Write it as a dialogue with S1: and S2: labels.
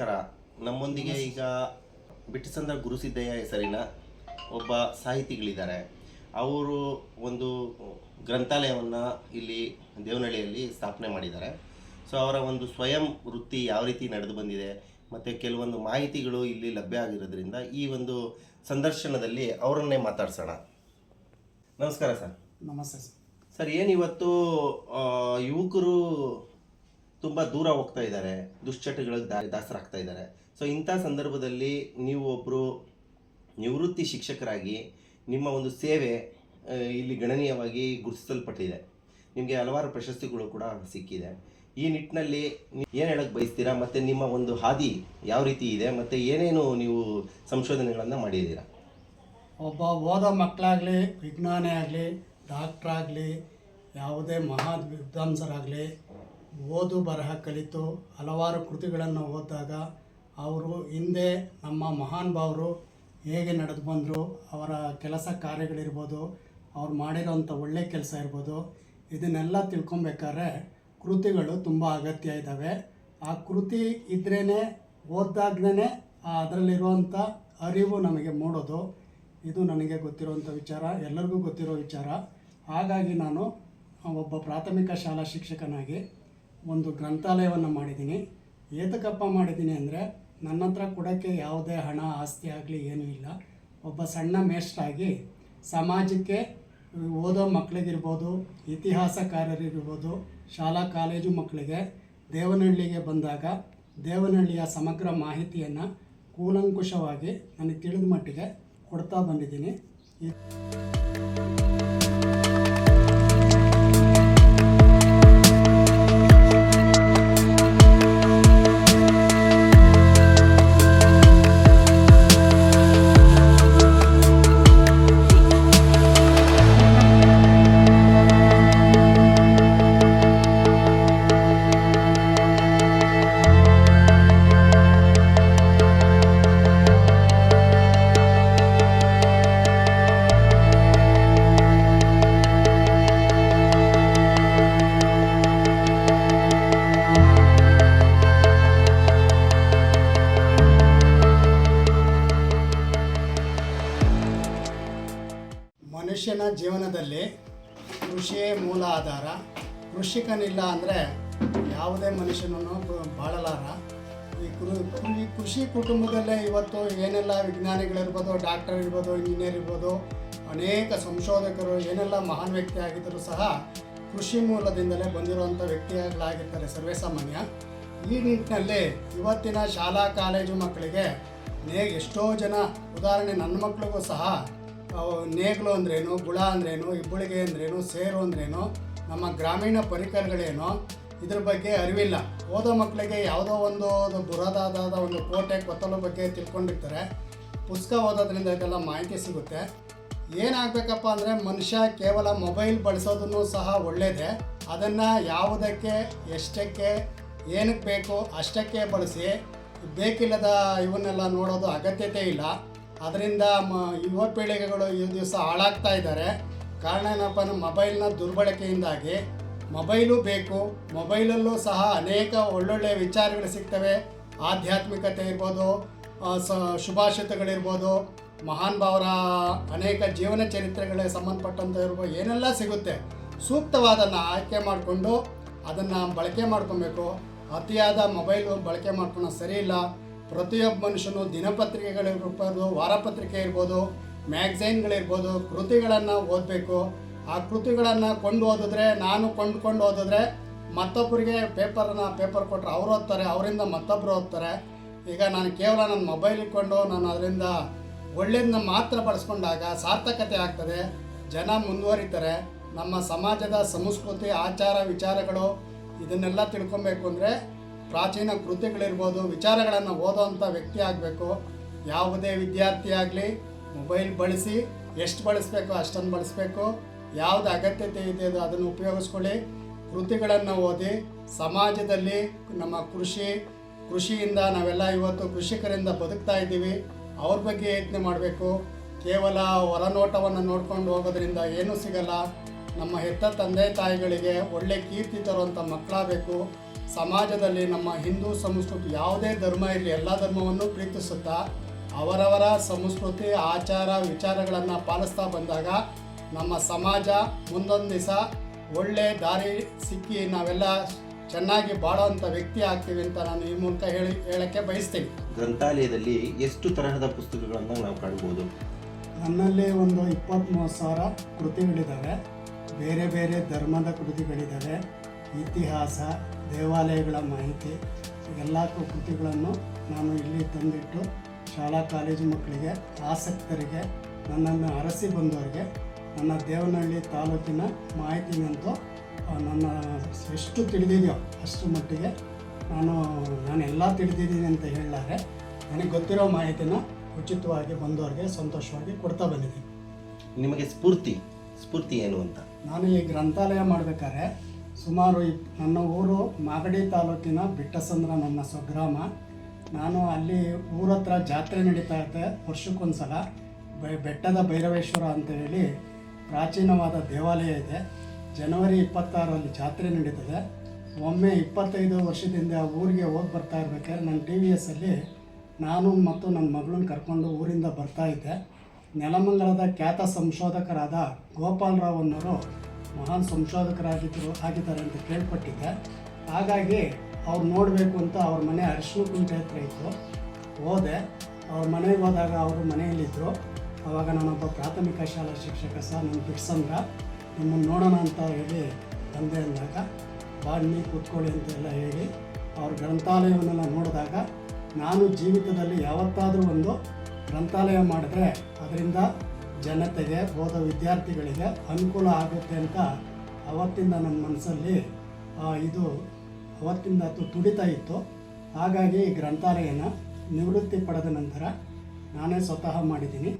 S1: ನಮಸ್ಕಾರ. ನಮ್ಮೊಂದಿಗೆ ಈಗ ಬಿಟ್ಟಿಸಂದ್ರ ಗುರುಸಿದ್ದಯ್ಯ ಹೆಸರಿನ ಒಬ್ಬ ಸಾಹಿತಿಗಳಿದ್ದಾರೆ. ಅವರು ಒಂದು ಗ್ರಂಥಾಲಯವನ್ನು ಇಲ್ಲಿ ದೇವನಹಳ್ಳಿಯಲ್ಲಿ ಸ್ಥಾಪನೆ ಮಾಡಿದ್ದಾರೆ. ಸೊ ಅವರ ಒಂದು ಸ್ವಯಂ ವೃತ್ತಿ ಯಾವ ರೀತಿ ನಡೆದು ಬಂದಿದೆ ಮತ್ತು ಕೆಲವೊಂದು ಮಾಹಿತಿಗಳು ಇಲ್ಲಿ ಲಭ್ಯ ಆಗಿರೋದ್ರಿಂದ ಈ ಒಂದು ಸಂದರ್ಶನದಲ್ಲಿ ಅವರನ್ನೇ ಮಾತಾಡ್ಸೋಣ. ನಮಸ್ಕಾರ ಸರ್.
S2: ನಮಸ್ತೆ ಸರ್.
S1: ಸರ್ ಏನು ಇವತ್ತು ಯುವಕರು ತುಂಬ ದೂರ ಹೋಗ್ತಾ ಇದ್ದಾರೆ, ದುಶ್ಚಟಗಳಿಗೆ ದಾಸರಾಗ್ತಾ ಇದ್ದಾರೆ. ಸೊ ಇಂಥ ಸಂದರ್ಭದಲ್ಲಿ ನೀವು ಒಬ್ಬರು ನಿವೃತ್ತಿ ಶಿಕ್ಷಕರಾಗಿ ನಿಮ್ಮ ಒಂದು ಸೇವೆ ಇಲ್ಲಿ ಗಣನೀಯವಾಗಿ ಗುರುತಿಸಲ್ಪಟ್ಟಿದೆ. ನಿಮಗೆ ಹಲವಾರು ಪ್ರಶಸ್ತಿಗಳು ಕೂಡ ಸಿಕ್ಕಿದೆ. ಈ ನಿಟ್ಟಿನಲ್ಲಿ ಏನು ಹೇಳಕ್ಕೆ ಬಯಸ್ತೀರಾ? ಮತ್ತು ನಿಮ್ಮ ಒಂದು ಹಾದಿ ಯಾವ ರೀತಿ ಇದೆ? ಮತ್ತು ಏನೇನು ನೀವು ಸಂಶೋಧನೆಗಳನ್ನು ಮಾಡಿದ್ದೀರಾ?
S2: ಒಬ್ಬ ಓದೋ ಮಕ್ಕಳಾಗಲಿ ವಿಜ್ಞಾನಿ ಆಗಲಿ ಡಾಕ್ಟ್ರಾಗಲಿ, ಯಾವುದೇ ಮಹಾ ವಿದ್ವಾಂಸರಾಗಲಿ ಓದು ಬರಹ ಕಲಿತು ಹಲವಾರು ಕೃತಿಗಳನ್ನು ಓದಿದಾಗ ಅವರು ಹಿಂದೆ ನಮ್ಮ ಮಹಾನ್ ಭಾವರು ಹೇಗೆ ನಡೆದು ಬಂದರು, ಅವರ ಕೆಲಸ ಕಾರ್ಯಗಳಿರ್ಬೋದು, ಅವ್ರು ಮಾಡಿರೋಂಥ ಒಳ್ಳೆಯ ಕೆಲಸ ಇರ್ಬೋದು, ಇದನ್ನೆಲ್ಲ ತಿಳ್ಕೊಬೇಕಾದ್ರೆ ಕೃತಿಗಳು ತುಂಬ ಅಗತ್ಯ ಇದ್ದಾವೆ ಆ ಕೃತಿ ಇದ್ರೇ ಆ ಅದರಲ್ಲಿರುವಂಥ ಅರಿವು ನಮಗೆ ಮೂಡೋದು. ಇದು ನನಗೆ ಗೊತ್ತಿರುವಂಥ ವಿಚಾರ, ಎಲ್ಲರಿಗೂ ಗೊತ್ತಿರೋ ವಿಚಾರ. ಹಾಗಾಗಿ ನಾನು ಒಬ್ಬ ಪ್ರಾಥಮಿಕ ಶಾಲಾ ಶಿಕ್ಷಕನಾಗಿ ಒಂದು ಗ್ರಂಥಾಲಯವನ್ನು ಮಾಡಿದ್ದೀನಿ. ಏತಕಪ್ಪ ಮಾಡಿದ್ದೀನಿ ಅಂದರೆ ನನ್ನ ಹತ್ರ ಕೊಡೋಕ್ಕೆ ಯಾವುದೇ ಹಣ, ಆಸ್ತಿ ಆಗಲಿ, ಏನೂ ಇಲ್ಲ. ಒಬ್ಬ ಸಣ್ಣ ಮೇಷ್ಟ್ರಾಗಿ ಸಮಾಜಕ್ಕೆ ಓದೋ ಮಕ್ಕಳಿಗಿರ್ಬೋದು ಇತಿಹಾಸಕಾರರಿರ್ಬೋದು, ಶಾಲಾ, ಕಾಲೇಜು ಮಕ್ಕಳಿಗೆ ದೇವನಹಳ್ಳಿಗೆ ಬಂದಾಗ ದೇವನಹಳ್ಳಿಯ ಸಮಗ್ರ ಮಾಹಿತಿಯನ್ನು ಕೂಲಂಕುಷವಾಗಿ ನನಗೆ ತಿಳಿದ ಮಟ್ಟಿಗೆ ಕೊಡ್ತಾ ಬಂದಿದ್ದೀನಿ. ಜೀವನದಲ್ಲಿ ಕೃಷಿಯೇ ಮೂಲ ಆಧಾರ. ಕೃಷಿಕನಿಲ್ಲ ಅಂದರೆ ಯಾವುದೇ ಮನುಷ್ಯನನ್ನು ಬ- ಬಾಳಲಾರ. ಈ ಕೃ ಈ ಕೃಷಿ ಕುಟುಂಬದಲ್ಲೇ ಇವತ್ತು ಏನೆಲ್ಲ ವಿಜ್ಞಾನಿಗಳಿರ್ಬೋದು, ಡಾಕ್ಟರ್ ಇರ್ಬೋದು, ಇಂಜಿನಿಯರ್ ಇರ್ಬೋದು, ಅನೇಕ ಸಂಶೋಧಕರು, ಏನೆಲ್ಲ ಮಹಾನ್ ವ್ಯಕ್ತಿ ಆಗಿದ್ದರೂ ಸಹ ಕೃಷಿ ಮೂಲದಿಂದಲೇ ಬಂದಿರುವಂಥ ವ್ಯಕ್ತಿಗಳಾಗಿರ್ತಾರೆ ಸರ್ವೇಸಾಮಾನ್ಯ. ಈ ನಿಟ್ಟಿನಲ್ಲಿ ಇವತ್ತಿನ ಶಾಲಾ, ಕಾಲೇಜು ಮಕ್ಕಳಿಗೆ ನೇ ಎಷ್ಟೋ ಜನ, ಉದಾಹರಣೆ ನನ್ನ ಮಕ್ಕಳಿಗೂ ಸಹ ನೇಗ್ಲು ಅಂದ್ರೇನು, ಗುಳ ಅಂದ್ರೇನು ಇಬ್ಬಳಿಗೆ ಅಂದ್ರೇನು, ಸೇರು ಅಂದ್ರೇನು, ನಮ್ಮ ಗ್ರಾಮೀಣ ಪರಿಕರಗಳೇನು, ಇದ್ರ ಬಗ್ಗೆ ಅರಿವಿಲ್ಲ. ಓದೋ ಮಕ್ಕಳಿಗೆ ಯಾವುದೋ ಒಂದು ಬುರದಾದ ಒಂದು ಕೋಟೆ, ಕೊತ್ತಲ ಬಗ್ಗೆ ತಿಳ್ಕೊಂಡಿರ್ತಾರೆ. ಪುಸ್ತಕ ಓದೋದ್ರಿಂದ ಇದೆಲ್ಲ ಮಾಹಿತಿ ಸಿಗುತ್ತೆ. ಏನಾಗಬೇಕಪ್ಪ ಅಂದರೆ ಮನುಷ್ಯ ಕೇವಲ ಮೊಬೈಲ್ ಬಳಸೋದನ್ನು ಸಹ ಒಳ್ಳೆಯದೇ ಅದನ್ನು ಯಾವುದಕ್ಕೆ, ಎಷ್ಟಕ್ಕೆ, ಏನಕ್ಕೆ ಬೇಕು ಅಷ್ಟಕ್ಕೆ ಬಳಸಿ, ಬೇಕಿಲ್ಲದ ಇವನ್ನೆಲ್ಲ ನೋಡೋದು ಅಗತ್ಯತೆ ಇಲ್ಲ. ಅದರಿಂದ ಮ ಯುವ ಪೀಳಿಗೆಗಳು ಈ ದಿವಸ ಹಾಳಾಗ್ತಾ ಇದ್ದಾರೆ. ಕಾರಣ ಏನಪ್ಪ ಅಂದರೆ ಮೊಬೈಲ್ನ ದುರ್ಬಳಕೆಯಿಂದಾಗಿ ಮೊಬೈಲು ಬೇಕು. ಮೊಬೈಲಲ್ಲೂ ಸಹ ಅನೇಕ ಒಳ್ಳೊಳ್ಳೆಯ ವಿಚಾರಗಳು ಸಿಗ್ತವೆ. ಆಧ್ಯಾತ್ಮಿಕತೆ ಇರ್ಬೋದು ಸ ಶುಭಾಷಿತಗಳಿರ್ಬೋದು ಮಹಾನ್ ಭಾವರ ಅನೇಕ ಜೀವನ ಚರಿತ್ರೆಗಳಿಗೆ ಸಂಬಂಧಪಟ್ಟಂಥ ಇರ್ಬೋದು ಏನೆಲ್ಲ ಸಿಗುತ್ತೆ, ಸೂಕ್ತವಾದನ್ನು ಆಯ್ಕೆ ಮಾಡಿಕೊಂಡು ಅದನ್ನು ಬಳಕೆ ಮಾಡ್ಕೊಬೇಕು. ಅತಿಯಾದ ಮೊಬೈಲು ಬಳಕೆ ಮಾಡ್ಕೊಳೋದು ಸರಿ ಇಲ್ಲ. ಪ್ರತಿಯೊಬ್ಬ ಮನುಷ್ಯನು ದಿನಪತ್ರಿಕೆಗಳಿರ್ಬೋದು ವಾರಪತ್ರಿಕೆ ಇರ್ಬೋದು, ಮ್ಯಾಗ್ಝೈನ್ಗಳಿರ್ಬೋದು, ಕೃತಿಗಳನ್ನು ಓದಬೇಕು. ಆ ಕೃತಿಗಳನ್ನು ಕೊಂಡು ಓದಿದ್ರೆ, ನಾನು ಕೊಂಡ್ಕೊಂಡು ಓದಿದ್ರೆ ಮತ್ತೊಬ್ಬರಿಗೆ ಪೇಪರನ್ನ ಪೇಪರ್ ಕೊಟ್ಟರೆ ಅವ್ರು ಓದ್ತಾರೆ, ಅವರಿಂದ ಮತ್ತೊಬ್ಬರು ಓದ್ತಾರೆ. ಈಗ ನಾನು ಕೇವಲ ನನ್ನ ಮೊಬೈಲ್ ಇಟ್ಕೊಂಡು ನಾನು ಅದರಿಂದ ಒಳ್ಳೆಯದನ್ನ ಮಾತ್ರ ಬಳಸ್ಕೊಂಡಾಗ ಸಾರ್ಥಕತೆ ಆಗ್ತದೆ. ಜನ ಮುಂದುವರಿತಾರೆ. ನಮ್ಮ ಸಮಾಜದ ಸಂಸ್ಕೃತಿ, ಆಚಾರ, ವಿಚಾರಗಳು ಇದನ್ನೆಲ್ಲ ತಿಳ್ಕೊಬೇಕು ಅಂದರೆ ಪ್ರಾಚೀನ ಕೃತಿಗಳಿರ್ಬೋದು, ವಿಚಾರಗಳನ್ನು ಓದೋವಂಥ ವ್ಯಕ್ತಿ ಆಗಬೇಕು. ಯಾವುದೇ ವಿದ್ಯಾರ್ಥಿ ಆಗಲಿ, ಮೊಬೈಲ್ ಬಳಸಿ ಎಷ್ಟು ಬಳಸಬೇಕು, ಅಷ್ಟನ್ನು ಬಳಸಬೇಕು. ಯಾವುದು ಅಗತ್ಯತೆ ಇದೆ ಅದು ಅದನ್ನು ಉಪಯೋಗಿಸ್ಕೊಳ್ಳಿ. ಕೃತಿಗಳನ್ನು ಓದಿ, ಸಮಾಜದಲ್ಲಿ ನಮ್ಮ ಕೃಷಿ, ಕೃಷಿಯಿಂದ ನಾವೆಲ್ಲ ಇವತ್ತು ಕೃಷಿಕರಿಂದ ಬದುಕ್ತಾ ಇದ್ದೀವಿ. ಅವ್ರ ಬಗ್ಗೆ ಯೋಚನೆ ಮಾಡಬೇಕು. ಕೇವಲ ಹೊರನೋಟವನ್ನು ನೋಡ್ಕೊಂಡು ಹೋಗೋದ್ರಿಂದ ಏನೂ ಸಿಗಲ್ಲ. ನಮ್ಮ ಹೆತ್ತ ತಂದೆ ತಾಯಿಗಳಿಗೆ ಒಳ್ಳೆ ಕೀರ್ತಿ ತರುವಂಥ ಮಕ್ಕಳಾಗಬೇಕು. ಸಮಾಜದಲ್ಲಿ ನಮ್ಮ ಹಿಂದೂ ಸಂಸ್ಕೃತಿ ಯಾವುದೇ ಧರ್ಮ ಇರಲಿ ಎಲ್ಲ ಧರ್ಮವನ್ನು ಪ್ರೀತಿಸುತ್ತಾ ಅವರವರ ಸಂಸ್ಕೃತಿ ಆಚಾರ ವಿಚಾರಗಳನ್ನು ಪಾಲಿಸ್ತಾ ಬಂದಾಗ ನಮ್ಮ ಸಮಾಜ ಮುಂದೊಂದು ದಿವಸ ಒಳ್ಳೆ ದಾರಿ ಸಿಕ್ಕಿ ನಾವೆಲ್ಲ ಚೆನ್ನಾಗಿ ಬಾಳುವಂಥ ವ್ಯಕ್ತಿ ಆಗ್ತೀವಿ ಅಂತ ನಾನು ಈ ಮೂಲಕ ಹೇಳಿ ಹೇಳಕ್ಕೆ ಬಯಸ್ತೀನಿ.
S1: ಗ್ರಂಥಾಲಯದಲ್ಲಿ ಎಷ್ಟು ತರಹದ ಪುಸ್ತಕಗಳನ್ನು ನಾವು ಕಾಣ್ಬೋದು?
S2: ನನ್ನಲ್ಲಿ ಒಂದು ಇಪ್ಪತ್ತ್ಮೂರು ಸಾವಿರ ಕೃತಿಗಳಿದ್ದಾವೆ ಬೇರೆ ಬೇರೆ ಧರ್ಮದ ಕೃತಿಗಳಿದ್ದಾವೆ ಇತಿಹಾಸ ದೇವಾಲಯಗಳ ಮಾಹಿತಿ ಎಲ್ಲ ಕೃತಿಗಳನ್ನು ನಾನು ಇಲ್ಲಿ ತಂದಿಟ್ಟು ಶಾಲಾ ಕಾಲೇಜು ಮಕ್ಕಳಿಗೆ ಆಸಕ್ತರಿಗೆ ನನ್ನನ್ನು ಅರಸಿ ಬಂದವರಿಗೆ ನನ್ನ ದೇವನಹಳ್ಳಿ ತಾಲೂಕಿನ ಮಾಹಿತಿನಂತೂ ನನ್ನ ಎಷ್ಟು ತಿಳಿದಿದೆಯೋ ಅಷ್ಟು ಮಟ್ಟಿಗೆ ನಾನು ನಾನು ಎಲ್ಲ ತಿಳಿದಿದ್ದೀನಿ ಅಂತ ಹೇಳಲಾರೆ. ನನಗೆ ಗೊತ್ತಿರೋ ಮಾಹಿತಿನ ಉಚಿತವಾಗಿ ಬಂದವರಿಗೆ ಸಂತೋಷವಾಗಿ ಕೊಡ್ತಾ ಬಂದಿದ್ದೀನಿ.
S1: ನಿಮಗೆ ಸ್ಫೂರ್ತಿ ಸ್ಫೂರ್ತಿ ಏನು ಅಂತ?
S2: ನಾನು ಈ ಗ್ರಂಥಾಲಯ ಮಾಡಬೇಕಾದ್ರೆ ಸುಮಾರು ಇಪ್ ನನ್ನ ಊರು ಮಾಗಡಿ ತಾಲೂಕಿನ ಬಿಟ್ಟಸಂದ್ರ ನನ್ನ ಸ್ವಗ್ರಾಮ. ನಾನು ಅಲ್ಲಿ ಊರತ್ರ ಜಾತ್ರೆ ನಡೀತಾ ಇರ್ತೆ ವರ್ಷಕ್ಕೊಂದ್ಸಲ. ಬೆ ಬೆಟ್ಟದ ಭೈರವೇಶ್ವರ ಅಂತ ಹೇಳಿ ಪ್ರಾಚೀನವಾದ ದೇವಾಲಯ ಇದೆ. ಜನವರಿ ಇಪ್ಪತ್ತಾರರಲ್ಲಿ ಜಾತ್ರೆ ನಡೀತದೆ. ಒಮ್ಮೆ ಇಪ್ಪತ್ತೈದು ವರ್ಷದಿಂದ ಆ ಊರಿಗೆ ಹೋಗಿ ಬರ್ತಾ ಇರ್ಬೇಕಾದ್ರೆ ನನ್ನ ಟಿ ವಿ ಎಸ್ಸಲ್ಲಿ ನಾನು ಮತ್ತು ನನ್ನ ಮಗಳನ್ನ ಕರ್ಕೊಂಡು ಊರಿಂದ ಬರ್ತಾ ಇದ್ದೆ. ನೆಲಮಂಗಲದ ಖ್ಯಾತ ಸಂಶೋಧಕರಾದ ಗೋಪಾಲರಾವ್ ಅನ್ನೋರು ಮಹಾನ್ ಸಂಶೋಧಕರಾಗಿದ್ದರು ಆಗಿದ್ದಾರೆ ಅಂತ ಕೇಳ್ಪಟ್ಟಿದ್ದೆ. ಹಾಗಾಗಿ ಅವ್ರು ನೋಡಬೇಕು ಅಂತ ಅವ್ರ ಮನೆ ಅರಿಶಿನ ಕುಂಟೆ ಹತ್ರ ಇತ್ತು. ಹೋದೆ. ಅವ್ರ ಮನೆಗೆ ಹೋದಾಗ ಅವರು ಮನೆಯಲ್ಲಿದ್ದರು ಆವಾಗ ನಾನೊಬ್ಬ ಪ್ರಾಥಮಿಕ ಶಾಲಾ ಶಿಕ್ಷಕ ಸರ್ ನನ್ನ ಬಿಡ್ಸಂದ್ರ ನಿಮ್ಮನ್ನು ನೋಡೋಣ ಅಂತ ಹೇಳಿ ತಂದೆ ಅಂದಾಗ ಬನ್ನಿ ಕೂತ್ಕೊಳ್ಳಿ ಅಂತೆಲ್ಲ ಹೇಳಿ ಅವ್ರ ಗ್ರಂಥಾಲಯವನ್ನೆಲ್ಲ ನೋಡಿದಾಗ ನಾನು ಜೀವಿತದಲ್ಲಿ ಯಾವತ್ತಾದರೂ ಒಂದು ಗ್ರಂಥಾಲಯ ಮಾಡಿದ್ರೆ, ಅದರಿಂದ ಜನತೆಗೆ ಓದೋ ವಿದ್ಯಾರ್ಥಿಗಳಿಗೆ ಅನುಕೂಲ ಆಗುತ್ತೆ ಅಂತ ಅವತ್ತಿಂದ ನನ್ನ ಮನಸ್ಸಲ್ಲಿ ಇದು ಅವತ್ತಿಂದ ಅದು ತುಡಿತಾ ಇತ್ತು. ಹಾಗಾಗಿ ಈ ಗ್ರಂಥಾಲಯನ ನಿವೃತ್ತಿ ಪಡೆದ ನಂತರ ನಾನೇ ಸ್ವತಃ ಮಾಡಿದ್ದೀನಿ.